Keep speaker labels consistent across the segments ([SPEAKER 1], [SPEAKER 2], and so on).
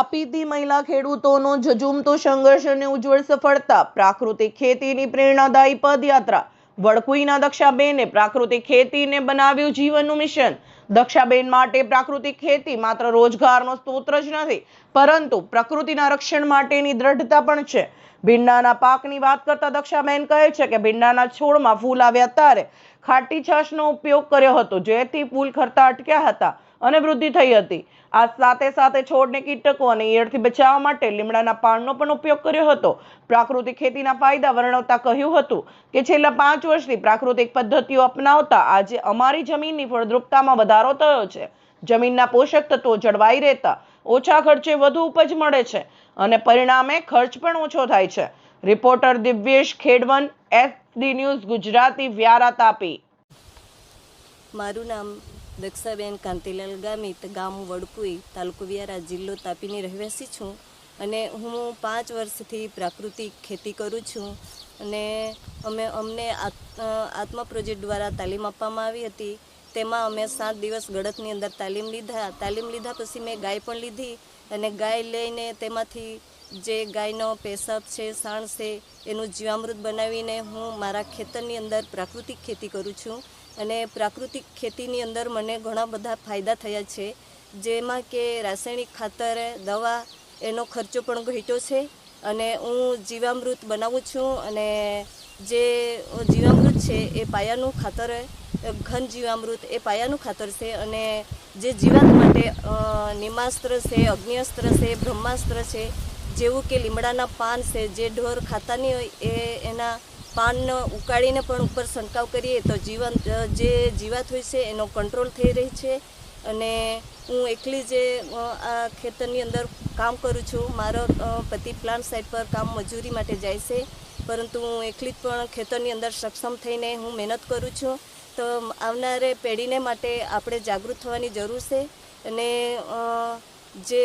[SPEAKER 1] તાપીથી મહિલા ખેડૂતોનો જજુમતો સંઘર્ષ અને ઉજ્જવળ સફળતા, પ્રાકૃતિક ખેતીની પ્રેરણાદાયી પદયાત્રા, વડકુઈના દક્ષાબેને પ્રાકૃતિક ખેતીને બનાવ્યું જીવનનું મિશન. દક્ષાબેન માટે પ્રાકૃતિક ખેતી માત્ર રોજગારનો સ્ત્રોત જ નથી, પરંતુ પ્રકૃતિના રક્ષણ માટેની દ્રઢતા પણ છે. ભીંડાના પાકની વાત કરતા દક્ષાબેન કહે છે કે ભીંડાના છોડમાં ફૂલ આવ્યા ત્યારે ખાટી છાશનો ઉપયોગ કર્યો હતો, જેથી ફૂલ ખરતા અટક્યા હતા. અને વૃદ્ધિ થઈ હતી. આ સાથે સાથે છોડને કીટકો અને ઈયળથી બચાવવા માટે લીમડાના પાનનો પણ ઉપયોગ કર્યો હતો. પ્રાકૃતિક ખેતીના ફાયદા વર્ણવતા કહ્યું હતું કે છેલ્લા પાંચ વર્ષથી પ્રાકૃતિક પદ્ધતિઓ અપનાવતા આજે અમારી જમીનની ફળદ્રુપતામાં વધારો થયો છે. જમીનના પોષક તત્વો જળવાઈ રહેતા, ઓછા ખર્ચે વધુ ઉપજ મળે છે અને પરિણામે ખર્ચ પણ ઓછો થાય છે. Reporter Divyesh Khedvan, SD news Gujarati Vyara Tapi.
[SPEAKER 2] મારું નામ દક્ષાબેન કાંતિલાલ ગામિત ગામ વડકુઈ તાલુકો વ્યારા જિલ્લો તાપીની રહેવાસી છું અને હું પાંચ વર્ષથી પ્રાકૃતિક ખેતી કરું છું અને અમે અમને આત્મા પ્રોજેક્ટ દ્વારા તાલીમ આપવામાં આવી હતી. તેમાં અમે સાત દિવસ ગળતની અંદર તાલીમ લીધા. તાલીમ લીધા પછી મેં ગાય પણ લીધી અને ગાય લઈને તેમાંથી જે ગાયનો પેશાબ છે, સાણ છે, એનું જીવામૃત બનાવીને હું મારા ખેતરની અંદર પ્રાકૃતિક ખેતી કરું છું. અને પ્રાકૃતિક ખેતીની અંદર મને ઘણા બધા ફાયદા થયા છે. જેમાં કે રાસાયણિક ખાતર, દવા, એનો ખર્ચો પણ ઘટ્યો છે. અને હું જીવામૃત બનાવું છું અને જે જીવામૃત છે, એ પાયાનું ખાતર, ઘન જીવામૃત, એ પાયાનું ખાતર છે. અને જે જીવાત માટે નિમાસ્ત્ર છે, અગ્નિઅસ્ત્ર છે, બ્રહ્માસ્ત્ર છે જેવું કે લીમડાના પાન છે, જે ઢોર ખાતા નહીં હોય એ એના પાનને ઉકાળીને પણ ઉપર છંટકાવ કરીએ તો જીવન જે જીવાત હોય છે એનો કંટ્રોલ થઈ રહી છે. અને હું એકલી જે આ ખેતરની અંદર કામ કરું છું, મારો પતિ પ્લાન્ટ સાઇટ પર કામ મજૂરી માટે જાય છે. પરંતુ હું એકલી જ પણ ખેતરની અંદર સક્ષમ થઈને હું મહેનત કરું છું. તો આવનારે પેઢીને માટે આપણે જાગૃત થવાની જરૂર છે. અને જે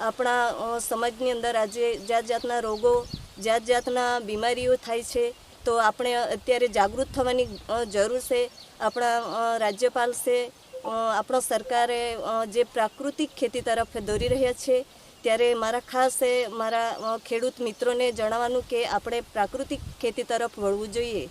[SPEAKER 2] આપણા સમાજની અંદર આજે જાત જાતના રોગો, જાત જાતના બીમારીઓ થાય છે, તો આપણે અત્યારે જાગૃત થવાની જરૂર છે. આપણા રાજ્યપાલ છે આપણો સરકારે જે પ્રાકૃતિક ખેતી તરફ દોરી રહ્યા છે, ત્યારે મારા ખાસ મારા ખેડૂત મિત્રોને જણાવવાનું કે આપણે પ્રાકૃતિક ખેતી તરફ વળવું જોઈએ.